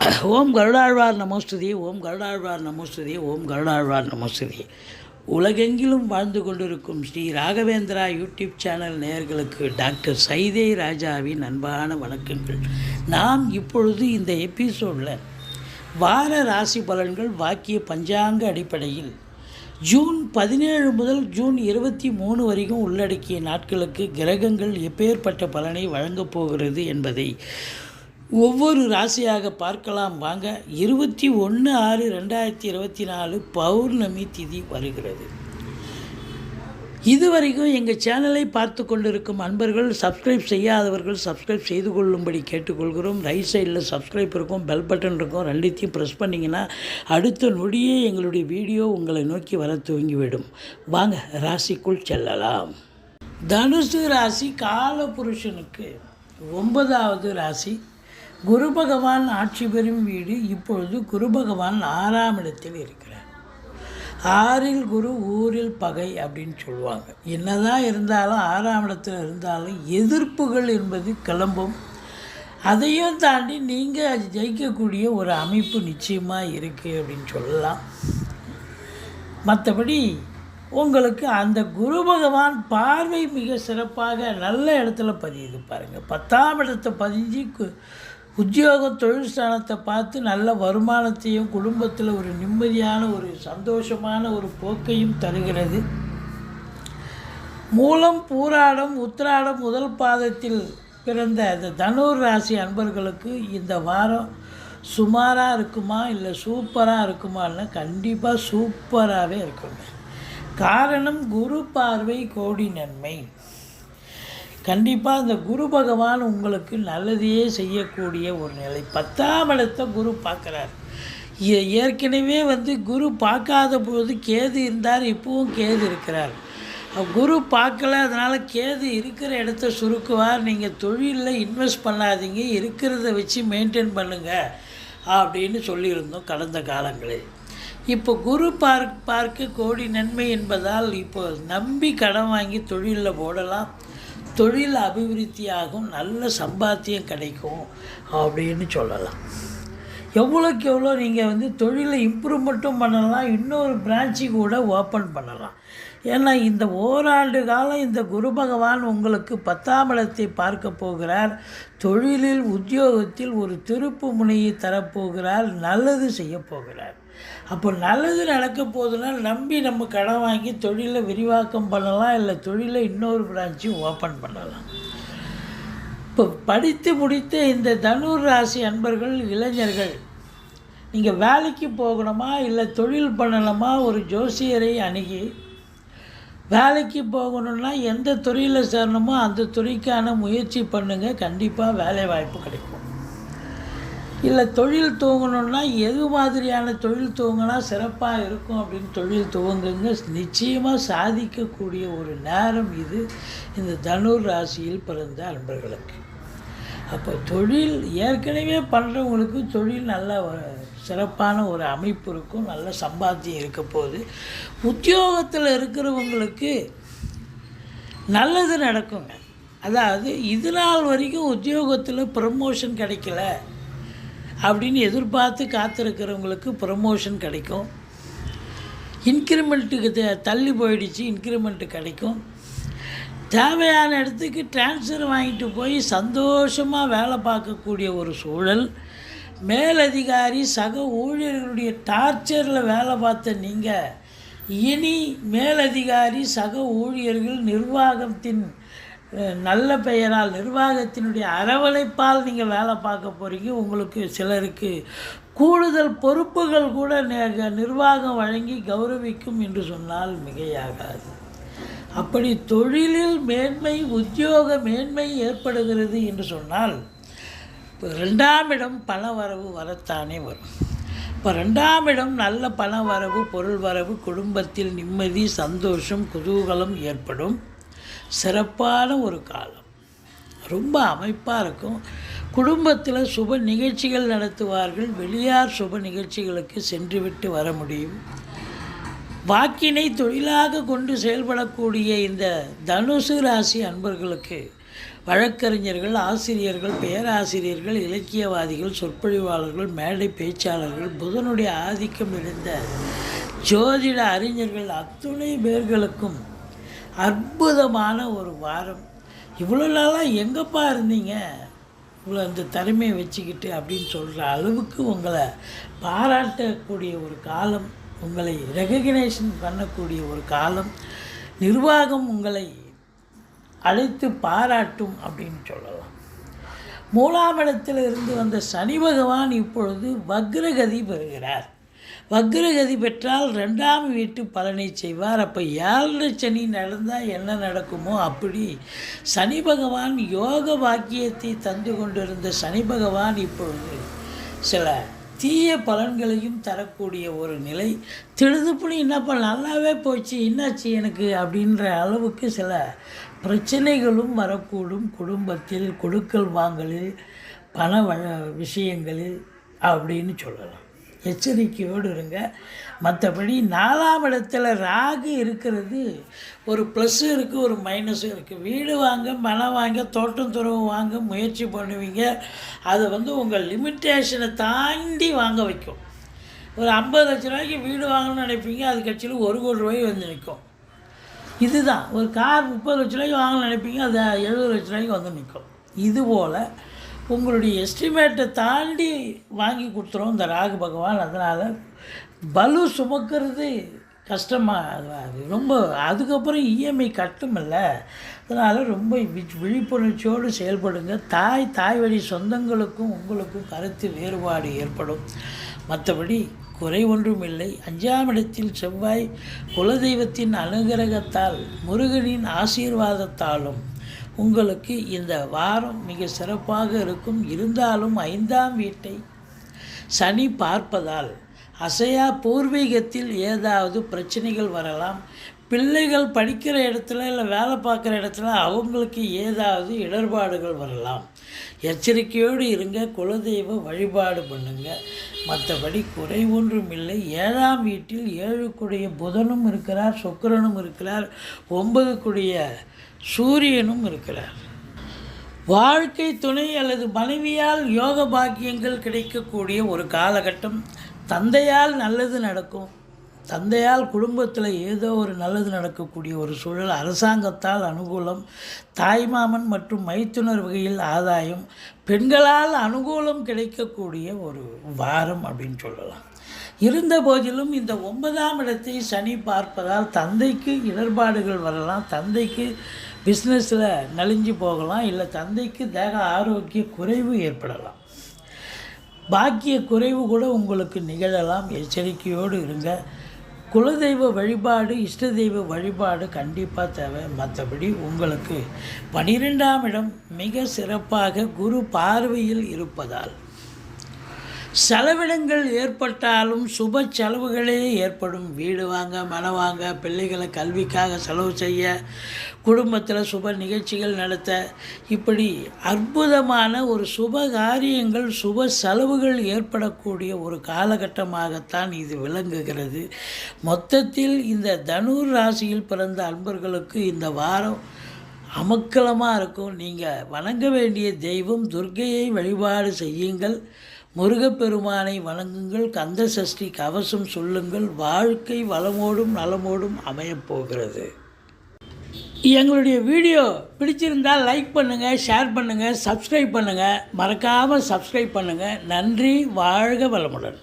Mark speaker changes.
Speaker 1: ஓம் கருடாழ்வார் நமோஸ்துதி ஓம் கருடாழ்வார் நமோஸ்துதி ஓம் கருடாழ்வார் நமோஸ்துதி. உலகெங்கிலும் வாழ்ந்து கொண்டிருக்கும் ஸ்ரீ ராகவேந்திரா யூடியூப் சேனல் நேயர்களுக்கு டாக்டர் சைதே ராஜாவின் அன்பான வணக்கங்கள். நாம் இப்பொழுது இந்த எபிசோடில் வார ராசி பலன்கள் வாக்கிய பஞ்சாங்க அடிப்படையில் ஜூன் பதினேழு முதல் ஜூன் இருபத்தி மூணு வரைக்கும் உள்ளடக்கிய நாட்களுக்கு கிரகங்கள் எப்பேற்பட்ட பலனை வழங்கப் போகிறது என்பதை ஒவ்வொரு ராசியாக பார்க்கலாம். வாங்க இருபத்தி ஒன்று ஆறு ரெண்டாயிரத்தி இருபத்தி நாலு பௌர்ணமி திதி வருகிறது. இதுவரைக்கும் எங்கள் சேனலை பார்த்து கொண்டிருக்கும் அன்பர்கள் சப்ஸ்கிரைப் செய்யாதவர்கள் சப்ஸ்கிரைப் செய்து கொள்ளும்படி கேட்டுக்கொள்கிறோம். ரைட் சைடில் சப்ஸ்கிரைப் இருக்கும் பெல் பட்டன் இருக்கும் ரெண்டுத்தையும் ப்ரெஸ் பண்ணிங்கன்னா அடுத்த நொடியே எங்களுடைய வீடியோ உங்களை நோக்கி வர துவங்கிவிடும். வாங்க ராசிக்குள் செல்லலாம். தனுசு ராசி கால புருஷனுக்கு ஒன்பதாவது ராசி குரு பகவான் ஆட்சி பெறும் வீடு இப்பொழுது குரு பகவான் ஆறாம் இடத்தில் இருக்கிறார். ஆறில் குரு ஊரில் பகை அப்படின்னு சொல்லுவாங்க. என்னதான் இருந்தாலும் ஆறாம் இடத்துல இருந்தாலும் எதிர்ப்புகள் என்பது கிளம்பும். அதையும் தாண்டி நீங்கள் ஜெயிக்கக்கூடிய ஒரு அமைப்பு நிச்சயமாக இருக்குது அப்படின்னு சொல்லலாம். மற்றபடி உங்களுக்கு அந்த குரு பகவான் பார்வை மிக சிறப்பாக நல்ல இடத்துல பதியுது பாருங்கள் பத்தாம் இடத்தை பதிஞ்சு உத்தியோக தொழில் ஸ்தானத்தை பார்த்து நல்ல வருமானத்தையும் குடும்பத்தில் ஒரு நிம்மதியான ஒரு சந்தோஷமான ஒரு போக்கையும் தருகிறது. மூலம் பூராடம் உத்திராடம் முதல் பாதத்தில் பிறந்த அந்த தனுர் ராசி அன்பர்களுக்கு இந்த வாரம் சுமாராக இருக்குமா இல்லை சூப்பராக இருக்குமான்னு கண்டிப்பாக சூப்பராகவே இருக்குங்க காரணம் குரு பார்வை கோடி நன்மை. கண்டிப்பாக இந்த குரு பகவான் உங்களுக்கு நல்லதையே செய்யக்கூடிய ஒரு நிலை. பத்தாம் இடத்தை குரு பார்க்குறார். ஏ- ஏற்கனவே வந்து குரு பார்க்காத போது கேது இருந்தார் இப்போவும் கேது இருக்கிறார். குரு பார்க்கல அதனால் கேது இருக்கிற இடத்த சுருக்குவார். நீங்கள் தொழிலில் இன்வெஸ்ட் பண்ணாதீங்க இருக்கிறத வச்சு மெயின்டைன் பண்ணுங்கள் அப்படின்னு சொல்லியிருந்தோம் கடந்த காலங்களில் இப்போ குரு பார்க் பார்க்க கோடி நன்மை என்பதால் இப்போ நம்பி கடன் வாங்கி தொழிலில் போடலாம். தொழில் அபிவிருத்தியாகும் நல்ல சம்பாத்தியம் கிடைக்கும் அப்படின்னு சொல்லலாம். எவ்வளோக்கு எவ்வளோ நீங்கள் வந்து தொழிலை இம்ப்ரூவ்மெண்ட்டும் பண்ணலாம் இன்னொரு பிரான்ச்சு கூட ஓப்பன் பண்ணலாம். ஏன்னா இந்த ஓராண்டு காலம் இந்த குரு பகவான் உங்களுக்கு பத்தாம் இடத்தை பார்க்க போகிறார். தொழிலில் உத்தியோகத்தில் ஒரு திருப்பு முனையை தரப்போகிறார் நல்லது செய்யப்போகிறார் அப்போ நல்லது நடக்க போதுன்னா நம்பி நம்ம கடன் வாங்கி தொழிலை விரிவாக்கம் பண்ணலாம் இல்லை தொழிலை இன்னொரு பிரான்ச்சும் ஓப்பன் பண்ணலாம். இப்போ படித்து முடித்த இந்த தனுர் ராசி அன்பர்கள் இளைஞர்கள் நீங்கள் வேலைக்கு போகணுமா இல்லை தொழில் பண்ணணுமா ஒரு ஜோசியரை அணுகி வேலைக்கு போகணுன்னா எந்த துறையில் சேரணுமோ அந்த துறைக்கான முயற்சி பண்ணுங்கள் கண்டிப்பாக வேலை வாய்ப்பு கிடைக்கும். இல்லை தொழில் துவங்கணுன்னா எது மாதிரியான தொழில் துவங்கினா சிறப்பாக இருக்கும் அப்படின்னு தொழில் துவங்குங்க. நிச்சயமாக சாதிக்கக்கூடிய ஒரு நேரம் இது. இந்த தனுர் ராசியில் பிறந்த அன்பர்களுக்கு. அப்போ தொழில் ஏற்கனவே பண்ணுறவங்களுக்கு தொழில் நல்ல சிறப்பான ஒரு அமைப்பு இருக்கும். நல்ல சம்பாத்தியம் இருக்க போகுது. உத்தியோகத்தில் இருக்கிறவங்களுக்கு நல்லது நடக்குங்க. அதாவது இது நாள் வரைக்கும் உத்தியோகத்தில் ப்ரமோஷன் கிடைக்கல. அப்படின்னு எதிர்பார்த்து காத்திருக்கிறவங்களுக்கு ப்ரமோஷன் கிடைக்கும். இன்க்ரிமெண்ட்டுக்கு த- தள்ளி போயிடுச்சு இன்க்ரிமெண்ட்டு கிடைக்கும். தேவையான இடத்துக்கு ட்ரான்ஸ்ஃபர் வாங்கிட்டு போய் சந்தோஷமாக வேலை பார்க்கக்கூடிய ஒரு சூழல். மேலதிகாரி சக ஊழியர்களுடைய டார்ச்சரில் வேலை பார்த்த நீங்கள் இனி மேலதிகாரி சக ஊழியர்கள் நிர்வாகத்தின் நல்ல பெயரால் நிர்வாகத்தினுடைய அரவணைப்பால் நீங்கள் வேலை பார்க்க போகிறீங்க உங்களுக்கு சிலருக்கு கூடுதல் பொறுப்புகள் கூட நிர்வாகம் வழங்கி கௌரவிக்கும் என்று சொன்னால் மிகையாகாது. அப்படி தொழிலில் மேன்மை உத்தியோக மேன்மை ஏற்படுகிறது என்று சொன்னால் இப்போ ரெண்டாம் இடம் பண வரவு வரத்தானே வரும். இப்போ ரெண்டாம் இடம் நல்ல பண வரவு பொருள் வரவு குடும்பத்தில் நிம்மதி சந்தோஷம் குதூகலம் ஏற்படும். சிறப்பான ஒரு காலம். ரொம்ப அமைப்பாக இருக்கும். குடும்பத்தில் சுப நிகழ்ச்சிகள் நடத்துவார்கள். வெளியார் சுப நிகழ்ச்சிகளுக்கு சென்றுவிட்டு வர முடியும். வாக்கினை தொழிலாக கொண்டு செயல்படக்கூடிய இந்த தனுசு ராசி அன்பர்களுக்கு வழக்கறிஞர்கள் ஆசிரியர்கள் பேராசிரியர்கள் இலக்கியவாதிகள் சொற்பொழிவாளர்கள் மேடை பேச்சாளர்கள் புதனுடைய ஆதிக்கம் இருந்த ஜோதிட அறிஞர்கள் அத்துணை பேர்களுக்கும் அற்புதமான ஒரு வாரம். இவ்வளோ நாளாக எங்கப்பா இருந்தீங்க? இவ்வளோ அந்த திறமையை வச்சுக்கிட்டு அப்படின்னு சொல்கிற அளவுக்கு உங்களை பாராட்டக்கூடிய ஒரு காலம் உங்களை ரெகக்னேஷன் பண்ணக்கூடிய ஒரு காலம் நிர்வாகம் உங்களை அழைத்து பாராட்டும் அப்படின்னு சொல்லலாம். மூலாமடத்தில் இருந்து வந்த சனி பகவான் இப்பொழுது வக்ரகதி பெறுகிறார். வக்ரகதி பெற்றால் ரெண்டாம் வீட்டு பலனை செய்வார். அப்போ ஏழரை சனி நடந்தால் என்ன நடக்குமோ அப்படி சனி பகவான் யோக வாக்கியத்தை தந்து கொண்டிருந்த சனி பகவான் இப்பொழுது சில தீய பலன்களையும் தரக்கூடிய ஒரு நிலை. திடுதுப்புனி என்னப்பா நல்லாவே போச்சு என்னாச்சு எனக்கு அப்படின்ற அளவுக்கு சில பிரச்சனைகளும் வரக்கூடும் குடும்பத்தில் கொடுக்கல் வாங்கலில் பண வ விஷயங்களில் அப்படின்னு சொல்லலாம். எச்சரிக்கையோடு இருங்க. மற்றபடி நாலாம் இடத்துல ராகு இருக்கிறது. ஒரு ப்ளஸ்ஸும் இருக்குது ஒரு மைனஸும் இருக்குது வீடு வாங்க மனம் வாங்க தோட்டம் துறவு வாங்க முயற்சி பண்ணுவீங்க. அது வந்து உங்கள் லிமிட்டேஷனை தாண்டி வாங்க வைக்கும். ஒரு ஐம்பது லட்ச ரூபாய்க்கு வீடு வாங்கணும்னு நினைப்பீங்க அது கட்சியில் ஒரு கோடி ரூபாய் வந்து நிற்கும். இதுதான். ஒரு கார் முப்பது லட்ச ரூபாய்க்கு வாங்கணும்னு நினைப்பீங்க அது எழுபது லட்ச ரூபாய்க்கு வந்து நிற்கும். இதுபோல் உங்களுடைய எஸ்டிமேட்டை தாண்டி வாங்கி கொடுத்துரும் இந்த ராகு பகவான். அதனால் பலு சுமக்கிறது கஷ்டமாக அது ரொம்ப அதுக்கப்புறம் இஎம்ஐ கட்டுமில்ல. அதனால் ரொம்ப வி- விழிப்புணர்ச்சியோடு செயல்படுங்க. தாய் தாய் வழி சொந்தங்களுக்கும் உங்களுக்கும் கருத்து வேறுபாடு ஏற்படும். மற்றபடி குறை ஒன்றும் இல்லை. அஞ்சாம் இடத்தில் செவ்வாய் குலதெய்வத்தின் அனுகிரகத்தால் முருகனின் ஆசீர்வாதத்தாலும் உங்களுக்கு இந்த வாரம் மிக சிறப்பாக இருக்கும். இருந்தாலும் ஐந்தாம் வீட்டை சனி பார்ப்பதால் அசையா பூர்வீகத்தில் ஏதாவது பிரச்சனைகள் வரலாம். பிள்ளைகள் படிக்கிற இடத்துல இல்லை வேலை பார்க்குற இடத்துல அவங்களுக்கு ஏதாவது இடர்பாடுகள் வரலாம். எச்சரிக்கையோடு இருங்க குலதெய்வ வழிபாடு பண்ணுங்க. மற்றபடி குறை ஒன்றும் இல்லை. ஏழாம் வீட்டில் ஏழுக்குடைய புதனும் இருக்கிறார் சுக்கரனும் இருக்கிறார். ஒன்பதுக்குடைய சூரியனும் இருக்கிறார். வாழ்க்கை துணை அல்லது மனைவியால் யோக பாக்கியங்கள் கிடைக்கக்கூடிய ஒரு காலகட்டம். தந்தையால் நல்லது நடக்கும். தந்தையால் குடும்பத்தில் ஏதோ ஒரு நல்லது நடக்கக்கூடிய ஒரு சூழல். அரசாங்கத்தால் அனுகூலம். தாய்மாமன் மற்றும் மைத்துனர் வகையில் ஆதாயம். பெண்களால் அனுகூலம் கிடைக்கக்கூடிய ஒரு வாரம் அப்படின்னு சொல்லலாம். இருந்த போதிலும் இந்த ஒன்பதாம் இடத்தை சனி பார்ப்பதால் தந்தைக்கு இடர்பாடுகள் வரலாம். தந்தைக்கு பிஸ்னஸில் நலிஞ்சு போகலாம் இல்லை தந்தைக்கு தேக ஆரோக்கிய குறைவு ஏற்படலாம். பாக்கிய குறைவு கூட உங்களுக்கு நிகழலாம். எச்சரிக்கையோடு இருங்க. குலதெய்வ வழிபாடு இஷ்ட தெய்வ வழிபாடு கண்டிப்பாக தேவை. மற்றபடி உங்களுக்கு பனிரெண்டாம் இடம் மிக சிறப்பாக குரு பார்வையில் இருப்பதால். செலவினங்கள் ஏற்பட்டாலும் சுப செலவுகளே ஏற்படும். வீடு வாங்க மனம் வாங்க பிள்ளைகளை கல்விக்காக செலவு செய்ய குடும்பத்தில் சுப நிகழ்ச்சிகள் நடத்த. இப்படி அற்புதமான ஒரு சுப காரியங்கள் சுப செலவுகள் ஏற்படக்கூடிய ஒரு காலகட்டமாகத்தான் இது விளங்குகிறது. மொத்தத்தில் இந்த தனுர் ராசியில் பிறந்த அன்பர்களுக்கு இந்த வாரம் அமக்கலமாக இருக்கும். நீங்கள் வணங்க வேண்டிய தெய்வம் துர்க்கையை வழிபாடு செய்யுங்கள். முருகப்பெருமானை வணங்குங்கள் கந்த சஷ்டி கவசம் சொல்லுங்கள் வாழ்க்கை வளமோடும் நலமோடும் அமையப் போகிறது. எங்களுடைய வீடியோ பிடிச்சிருந்தால் லைக் பண்ணுங்கள் ஷேர் பண்ணுங்கள் சப்ஸ்கிரைப் பண்ணுங்கள் மறக்காமல் சப்ஸ்கிரைப் பண்ணுங்கள் நன்றி வாழ்க வளமுடன்.